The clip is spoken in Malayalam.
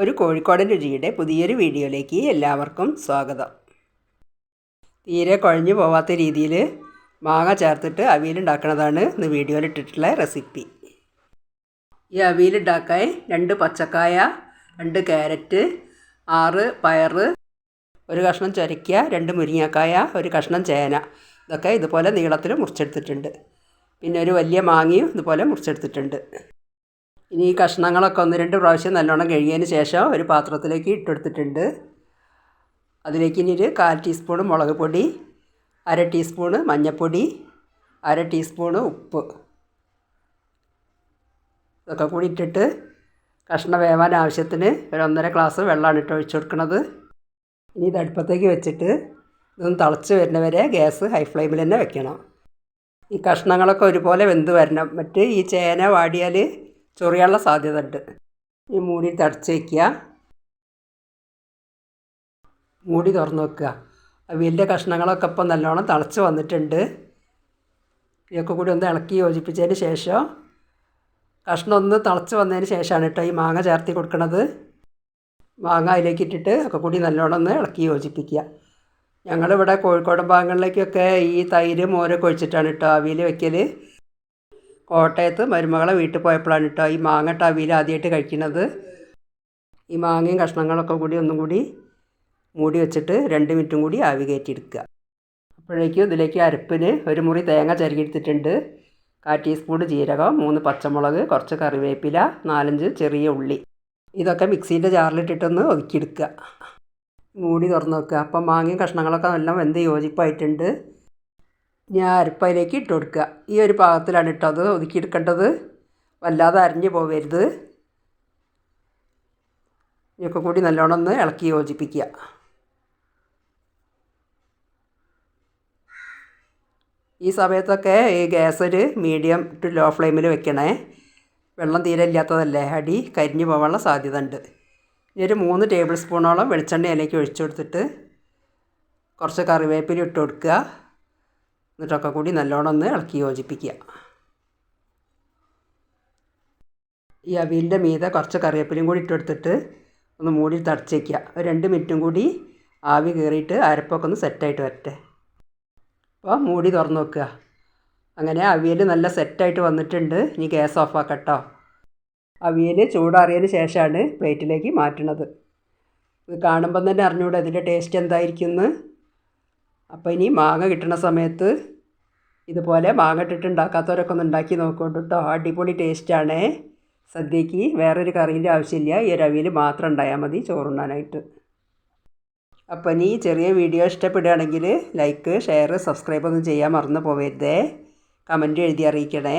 ഒരു കോഴിക്കോടൻ രുചിയുടെ പുതിയൊരു വീഡിയോയിലേക്ക് എല്ലാവർക്കും സ്വാഗതം. തീരെ കുഴഞ്ഞു പോവാത്ത രീതിയിൽ മാങ്ങ ചേർത്തിട്ട് അവിയലുണ്ടാക്കുന്നതാണ് ഇന്ന് വീഡിയോയിൽ ഇട്ടിട്ടുള്ള റെസിപ്പി. ഈ അവിയലുണ്ടാക്കാൻ രണ്ട് പച്ചക്കായ രണ്ട് ക്യാരറ്റ് ആറ് പയറ് ഒരു കഷ്ണം ചൊരയ്ക്ക രണ്ട് മുരിങ്ങക്കായ ഒരു കഷ്ണം ചേന. ഇതൊക്കെ ഇതുപോലെ നീളത്തിൽ മുറിച്ചെടുത്തിട്ടുണ്ട്. പിന്നെ ഒരു വലിയ മാങ്ങയും ഇതുപോലെ മുറിച്ചെടുത്തിട്ടുണ്ട്. ഇനി ഈ കഷ്ണങ്ങളൊക്കെ ഒന്ന് രണ്ട് പ്രാവശ്യം നല്ലോണം കഴുകിയതിന് ശേഷം ഒരു പാത്രത്തിലേക്ക് ഇട്ടെടുത്തിട്ടുണ്ട്. അതിലേക്ക് ഇനി ഒരു കാൽ ടീസ്പൂൺ മുളക് പൊടി അര ടീസ്പൂണ് മഞ്ഞൾപ്പൊടി അര ടീസ്പൂണ് ഉപ്പ്. ഇതൊക്കെ കൂടി ഇട്ടിട്ട് കഷ്ണം വേവാൻ ആവശ്യത്തിന് ഒരു ഒന്നര ഗ്ലാസ് വെള്ളമാണ് ഇട്ട് ഒഴിച്ചു കൊടുക്കുന്നത്. ഇനി ഇത് അടുപ്പത്തേക്ക് വെച്ചിട്ട് ഇതൊന്ന് തിളച്ച് വരുന്നവരെ ഗ്യാസ് ഹൈ ഫ്ലെയിമിൽ തന്നെ വെക്കണം. ഈ കഷ്ണങ്ങളൊക്കെ ഒരുപോലെ വെന്ത് വരണം. മറ്റ് ഈ ചേന വാടിയാൽ ചൊറിയാനുള്ള സാധ്യത ഉണ്ട് ഈ മൂടി തടച്ച് വയ്ക്കുക മൂടി തുറന്ന് വെക്കുക. അവിയലിന്റെ കഷ്ണങ്ങളൊക്കെ ഇപ്പം നല്ലോണം തിളച്ച് വന്നിട്ടുണ്ട്. ഇതൊക്കെ കൂടി ഒന്ന് ഇളക്കി യോജിപ്പിച്ചതിന് ശേഷം കഷ്ണം ഒന്ന് തിളച്ച് വന്നതിന് ശേഷമാണ് കേട്ടോ ഈ മാങ്ങ ചേർത്തി കൊടുക്കുന്നത് മാങ്ങ അതിലേക്ക് ഇട്ടിട്ട് ഒക്കെ കൂടി നല്ലോണം ഒന്ന് ഇളക്കി യോജിപ്പിക്കുക. ഞങ്ങളിവിടെ കോഴിക്കോട് ഭാഗങ്ങളിലേക്കൊക്കെ ഈ തൈര് മോരൊക്കെ ഒഴിച്ചിട്ടാണ് കേട്ടോ അവിയൽ വെക്കൽ കോട്ടയത്ത് മരുമകളെ വീട്ടിൽ പോയപ്പോഴാണ് കേട്ടോ ഈ മാങ്ങ ടവിയിൽ ആദ്യമായിട്ട് കഴിക്കുന്നത്. ഈ മാങ്ങയും കഷ്ണങ്ങളൊക്കെ കൂടി ഒന്നും കൂടി മൂടി വെച്ചിട്ട് രണ്ട് മിനിറ്റും കൂടി ആവി കയറ്റിയെടുക്കുക. അപ്പോഴേക്കും ഇതിലേക്ക് അരപ്പിന് ഒരു മുറി തേങ്ങ ചരുകിയെടുത്തിട്ടുണ്ട് കാ ടീസ്പൂൺ ജീരകം മൂന്ന് പച്ചമുളക് കുറച്ച് കറിവേപ്പില നാലഞ്ച് ചെറിയ ഉള്ളി. ഇതൊക്കെ മിക്സീന്റെ ജാറിലിട്ടിട്ടൊന്ന് ഒതുക്കിയെടുക്കുക. മൂടി തുറന്ന് വെക്കുക അപ്പം മാങ്ങയും കഷ്ണങ്ങളൊക്കെ നല്ല വെന്ത് യോജിപ്പായിട്ടുണ്ട്. ഞാൻ അരപ്പയിലേക്ക് ഇട്ട് കൊടുക്കുക. ഈ ഒരു പാകത്തിലാണ് ഇട്ടത്. ഒതുക്കിയെടുക്കേണ്ടത്. വല്ലാതെ അരിഞ്ഞു പോവരുത്. ഇതൊക്കെ കൂടി നല്ലോണം ഒന്ന് ഇളക്കി യോജിപ്പിക്കുക. ഈ സമയത്തൊക്കെ ഈ ഗ്യാസ് ഒരു മീഡിയം ടു ലോ ഫ്ലെയിമിൽ വെക്കണേ. വെള്ളം തീരെ ഇല്ലാത്തതല്ലേ. അടി കരിഞ്ഞു പോകാനുള്ള സാധ്യത ഉണ്ട് ഇനി ഒരു മൂന്ന് ടേബിൾ സ്പൂണോളം വെളിച്ചെണ്ണ അതിലേക്ക് ഒഴിച്ചു കൊടുത്തിട്ട് കുറച്ച് കറിവേപ്പില ഇട്ട് കൊടുക്കുക. എന്നിട്ടൊക്കെ കൂടി നല്ലോണം ഒന്ന് ഇളക്കി യോജിപ്പിക്കുക. ഈ അവിയലിന്റെ മീതെ കുറച്ച് കറിവേപ്പിലയും കൂടി ഇട്ടെടുത്തിട്ട് ഒന്ന് മൂടി തടച്ച് വയ്ക്കുക ഒരു രണ്ട് മിനിറ്റും കൂടി ആവി കയറിയിട്ട് അരപ്പൊക്കെ ഒന്ന് സെറ്റായിട്ട് വരട്ടെ. അപ്പോൾ മൂടി തുറന്ന് വെക്കുക അങ്ങനെ അവിയൽ നല്ല സെറ്റായിട്ട് വന്നിട്ടുണ്ട്. ഇനി ഗ്യാസ് ഓഫ് ആക്കട്ടോ അവിയൽ ചൂടാറിയതിന് ശേഷമാണ് പ്ലേറ്റിലേക്ക് മാറ്റണത് ഇത് കാണുമ്പം തന്നെ അറിഞ്ഞുകൂടെ ഇതിന്റെ ടേസ്റ്റ് എന്തായിരിക്കുമെന്ന്. അപ്പോൾ ഇനി മാങ്ങ കിട്ടുന്ന സമയത്ത് ഇതുപോലെ മാങ്ങ ഇട്ടിട്ട് ഉണ്ടാക്കാത്തവരൊക്കെ ഒന്ന് ഉണ്ടാക്കി നോക്കോട്ടോ കേട്ടോ അടിപൊളി ടേസ്റ്റാണ്. സദ്യക്ക് വേറൊരു കറീന്റെ ആവശ്യമില്ല. ഈ രവിയിൽ മാത്രം ഉണ്ടായാൽ മതി ചോറുണ്ണാനായിട്ട്. അപ്പോൾ ഇനി ചെറിയ വീഡിയോ ഇഷ്ടപ്പെടുകയാണെങ്കിൽ ലൈക്ക് ഷെയർ സബ്സ്ക്രൈബ് ഒന്നും ചെയ്യാൻ മറന്നു പോവരുതേ. കമന്റ് എഴുതി അറിയിക്കണേ.